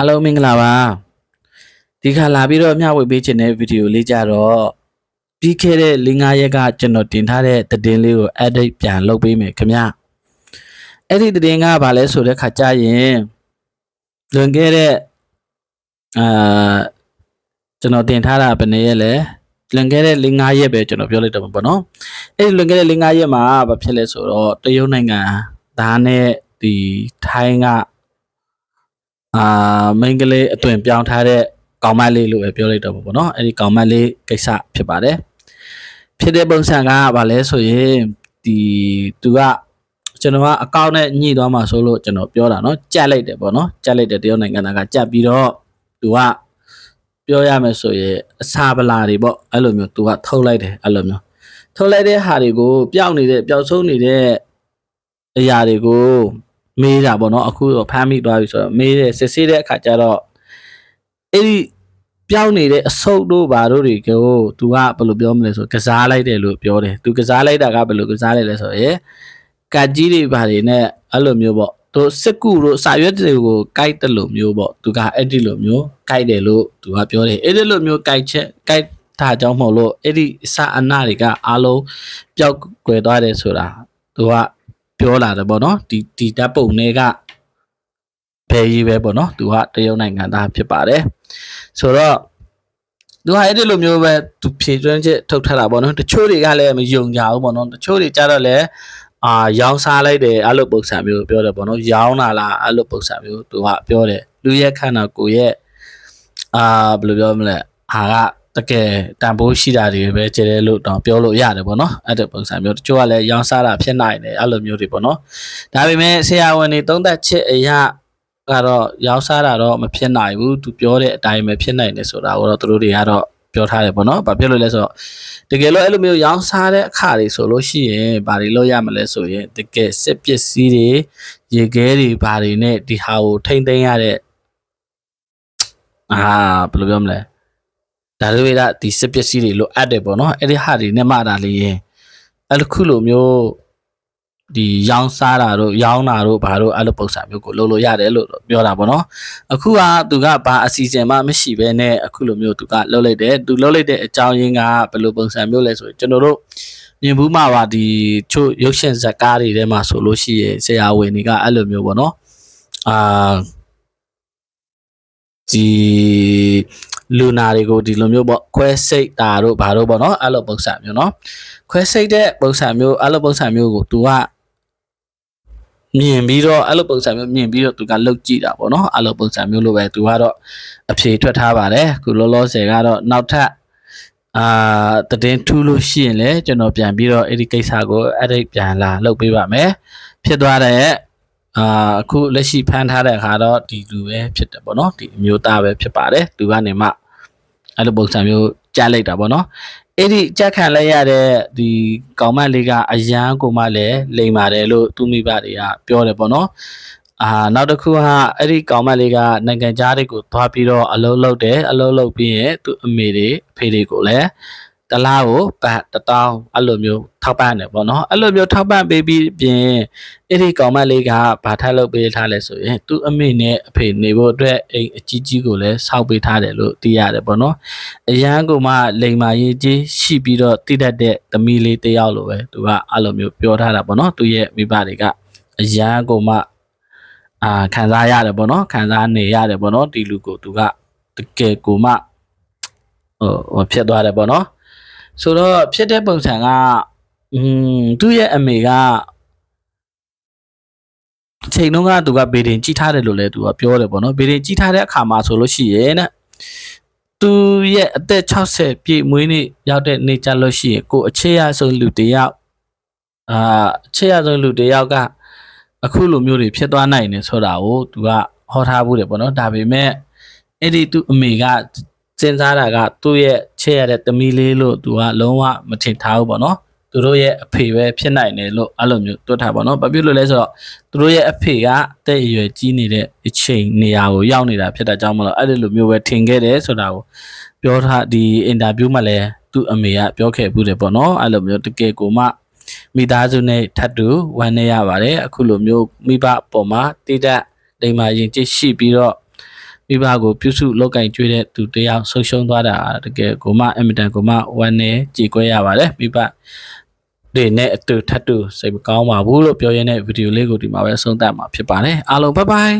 အားလုံးမင်္ဂလာပါဒီခါလာပြီးတော့မျှဝေပေးခြင်းတဲ့ဗီဒီယိုလေးကြတော့ပြီးခဲ့တဲ့၄၅ရက်ကကျွန်တော်တင်ထားတဲ့သတင်းလေးကို edit ပြန်လုပ်ပေးမယ်ခင်ဗျအဲ့ဒီသတင်းကဘာလဲဆိုတဲ့ခါကျရင်လွန်ခဲ့တဲ့အာကျွန်တော်တင်ထားတာဘယ်နှစ်ရက်လဲလွန်ခဲ့တဲ့၄၅ရက်ပဲကျွန်တော်ပြောလိုက်တော့မှာပေါ့နော်အဲ့ဒီလွန်ခဲ့တဲ့၄၅ရက်မှာဘာဖြစ်လဲဆိုတော့တရုတ်နိုင်ငံသားနဲ့ဒီထိုင်းက အာမိန်းကလေးအသွင်ပြောင်းထားတဲ့ကောင်မလေးလို့ပဲပြောလိုက်တော့မှာပေါ့နော်အဲ့ဒီကောင်မလေးကိစ္စဖြစ်ပါတယ်ဖြစ်တဲ့ပုံစံကဘာလဲဆိုရင်ဒီသူကကျွန်တော်ကအကောင့်နဲ့ညှိသွားမှာဆိုလို့ကျွန်တော်ပြောတာเนาะကြက်လိုက်တယ်ပေါ့နော်ကြက်လိုက်တယ်တရုတ်နိုင်ငံသားကကြက်ပြီးတော့သူကပြောရမယ်ဆိုရင်အစာပလာတွေပေါ့အဲ့လိုမျိုးသူကထုတ်လိုက်တယ်အဲ့လိုမျိုးထုတ်လိုက်တဲ့ဟာတွေကိုပျောက်နေတဲ့ပျောက်ဆုံးနေတဲ့အရာတွေကို မေးတာပေါ့နော်အခုတော့ဖမ်းမိသွားပြီဆိုတော့မေးတဲ့စစ်ဆေးတဲ့အခါကျတော့အဲ့ဒီပြောင်းနေတဲ့အဆုတ်တို့ဘာတို့တွေကိုသူကဘယ်လိုပြောမလဲဆိုကစားလိုက်တယ်လို့ပြောတယ်သူကစားလိုက်တာကဘယ်လိုကစားလိုက်လဲဆိုရင်ကတ်ကြီးတွေဘာတွေနဲ့အဲ့လိုမျိုးပေါ့သူစစ်ကူတို့စာရွက်တွေကိုကြိုက်တယ်လို့မျိုးပေါ့သူကအဲ့ဒီလိုမျိုးကြိုက်တယ်လို့သူကပြောတယ်အဲ့ဒီလိုမျိုးကြိုက်ချက်ကြိုက်တာကြောင့်မဟုတ်လို့အဲ့ဒီစာအနာတွေကအားလုံးပျောက်ကွယ်သွားတယ်ဆိုတာသူက ပြောလာတယ်ပေါ့နော်ဒီဒီဓာတ်ပုံတွေကဘယ်ကြီးပဲပေါ့နော်သူကတရုတ်နိုင်ငံသားဖြစ်ပါတယ်ဆိုတော့သူကအဲ့ဒီလိုမျိုးပဲသူဖြည့်သွင်းချက်ထုတ်ထတာပေါ့နော်တချို့တွေကလည်းမယုံကြဘူးပေါ့နော်တချို့တွေကြတော့လည်းအာရောင်းစားလိုက်တယ်အဲ့လိုပုံစံမျိုးပြောတယ်ပေါ့နော်ရောင်းလာလားအဲ့လိုပုံစံမျိုးသူကပြောတယ်လူရဲ့ခန္ဓာကိုယ်ရဲ့အာဘယ်လိုပြောမလဲဟာက တကယ်တန်ဖိုးရှိတာတွေပဲကျတယ်လို့တော့ပြောလို့ရတယ်ပေါ့နော်အဲ့တဲ့ပုံစံမျိုးတချို့ကလည်းရောင်းစားတာဖြစ်နိုင်တယ်အဲ့လိုမျိုးတွေပေါ့နော်ဒါပေမဲ့ဆရာဝန်တွေသုံးသပ်ချက်အရာကတော့ရောင်းစားတာတော့မဖြစ်နိုင်ဘူးသူပြောတဲ့အတိုင်းပဲဖြစ်နိုင်တယ်ဆိုတာကိုတော့သူတို့တွေကတော့ပြောထားတယ်ပေါ့နော်ဘာဖြစ်လို့လဲဆိုတော့တကယ်လို့အဲ့လိုမျိုးရောင်းစားတဲ့အခါတွေဆိုလို့ရှိရင်ဘာတွေလုပ်ရမလဲဆိုရင်တကယ်စစ်ပစ္စည်းတွေရေခဲတွေဘာတွေနဲ့ဒီဟာကိုထိမ့်သိမ်းရတဲ့အာဘယ်လိုပြောမလဲ ဒါတွေကဒီစစ်ပစ္စည်းတွေလိုအပ်တယ်ပေါ့နော်အဲ့ဒီဟာတွေနဲ့မှတာလေးရင်အဲ့လိုခုလိုမျိုးဒီရောင်းစားတာတို့ရောင်းတာတို့ဘာတို့အဲ့လိုပုံစံမျိုးကိုလုပ်လို့ရတယ်လို့ပြောတာပေါ့နော်အခုကသူကဘာအစီအစဉ်မှမရှိဘဲနဲ့အခုလိုမျိုးသူကလုပ်လိုက်တယ်သူလုပ်လိုက်တဲ့အကြောင်းရင်းကဘယ်လိုပုံစံမျိုးလဲဆိုရင်ကျွန်တော်တို့မြင်ဘူးမှာပါဒီချို့ရုပ်ရှင်ဇာတ်ကားတွေထဲမှာဆိုလို့ရှိရင်ဆရာဝန်တွေကအဲ့လိုမျိုးပေါ့နော်အာဒီ လူနာတွေကိုဒီလိုမျိုးပေါ့ခွဲစိတ်တာတို့ဘာတို့ပေါ့နော်အဲ့လိုပုံစံမျိုးနော်ခွဲစိတ်တဲ့ပုံစံမျိုးအဲ့လိုပုံစံမျိုးကို तू ကမြင်ပြီးတော့အဲ့လိုပုံစံမျိုးမြင်ပြီးတော့ तू ကလုတ်ကြည့်တာပေါ့နော်အဲ့လိုပုံစံမျိုးလိုပဲ तू ကတော့အဖြေထွက်ထားပါတယ်ခုလောလောဆယ်ကတော့နောက်ထပ်အာတည်င်းထူးလို့ရှိရင်လည်းကျွန်တော်ပြန်ပြီးတော့အဲ့ဒီကိစ္စကို edit ပြန်လာလုပ်ပေးပါမယ်ဖြစ်သွားတဲ့ အာအခုလက်ရှိဖမ်းထားတဲ့အခါတော့ဒီလူပဲဖြစ်တယ်ပေါ့နော်ဒီအမျိုးသားပဲဖြစ်ပါတယ်သူကနေမှအဲ့လိုပုံစံမျိုးကြားလိုက်တာပေါ့နော်အဲ့ဒီကြက်ခံလိုက်ရတဲ့ဒီကောင်မလေးကအရန်ကိုမှလည်းလိမ်ပါတယ်လို့သူမိဘတွေကပြောတယ်ပေါ့နော်အာနောက်တစ်ခုကအဲ့ဒီကောင်မလေးကနိုင်ငံသားတွေကိုသွားပြီးတော့အလုံးလုံးတယ်အလုံးလုံးပြီးရင်သူအမေတွေအဖေတွေကိုလည်း တလားကိုပတ်တတောင်းအဲ့လိုမျိုးထောက်ပံ့တယ်ပေါ့နော်အဲ့လိုမျိုးထောက်ပံ့ပေးပြီးပြင်အဲ့ဒီကောင်မလေးကဘာထပ်လုပ်ပေးထားလဲဆိုရင်သူ့အမေနဲ့အဖေနေဖို့အတွက်အိမ်အကြီးကြီးကိုလည်းစောက်ပေးထားတယ်လို့သိရတယ်ပေါ့နော်အရန်ကမှလိန်မာရေးကြီးရှိပြီးတော့တိတတ်တဲ့သမီးလေးတစ်ယောက်လိုပဲသူကအဲ့လိုမျိုးပြောထားတာပေါ့နော်သူရဲ့မိဘတွေကအရန်ကမှအာခံစားရတယ်ပေါ့နော်ခံစားနေရတယ်ပေါ့နော်ဒီလူကိုသူကတကယ်ကိုမှဟိုဟိုဖြစ်သွားတယ်ပေါ့နော် ဆိုတော့ဖြစ်တဲ့ပုံစံကอืมသူ့ရဲ့အမေကအချိန်တုန်းကသူကဘေဒင်ကြီးထားတယ်လို့လည်းသူကပြောတယ်ပေါ့နော်ဘေဒင်ကြီးထားတဲ့အခါမှာဆိုလို့ရှိရင်တဲ့သူရဲ့အသက်60ပြည့်မွေးနေ့ရောက်တဲ့နေ့ကြလို့ရှိရင်ကိုအချေရဆုံးလူတစ်ယောက်အာအချေရဆုံးလူတစ်ယောက်ကအခုလိုမျိုးတွေဖြစ်သွားနိုင်တယ်ဆိုတာကိုသူကဟောထားဘူးတယ်ပေါ့နော်ဒါပေမဲ့အဲ့ဒီသူအမေက စဉ်းစားတာကသူ့ရဲ့ချဲ့ရတဲ့တမီလေးလို့သူကလုံးဝမထင်ထားဘူးပေါ့နော်သူတို့ရဲ့အဖေပဲဖြစ်နိုင်တယ်လို့အဲ့လိုမျိုးတွတ်ထားပါတော့ဘာဖြစ်လို့လဲဆိုတော့သူတို့ရဲ့အဖေကတဲ့ရွယ်ကြီးနေတဲ့အချိန်နေရာကိုရောက်နေတာဖြစ်တာကြောင့်မလို့အဲ့ဒီလိုမျိုးပဲထင်ခဲ့တယ်ဆိုတာကိုပြောထားဒီအင်တာဗျူးမှာလည်းသူ့အမေကပြောခဲ့ဘူးတယ်ပေါ့နော်အဲ့လိုမျိုးတကယ်ကိုမှမိသားစုနဲ့ထပ်တူဝမ်းနေရပါတယ်အခုလိုမျိုးမိဘအပေါ်မှာတိတက်လိမ္မာရင်ကြည့်ရှိပြီးတော့ မိဘကိုပြုစုလောက်ကင်ကျွေးတဲ့သူတယောက်ဆုံးရှုံးသွားတာတကယ်ကိုမအင်မတန်ကိုမဝမ်းနဲ့ကြေကွဲရပါတယ်မိဘတွေနဲ့အတူထပ်တူစိတ်မကောင်းပါဘူးလို့ပြောရင်းနဲ့ဗီဒီယိုလေးကိုဒီမှာပဲဆုံးသတ်မှာဖြစ်ပါတယ်အားလုံးဘိုင်ဘိုင်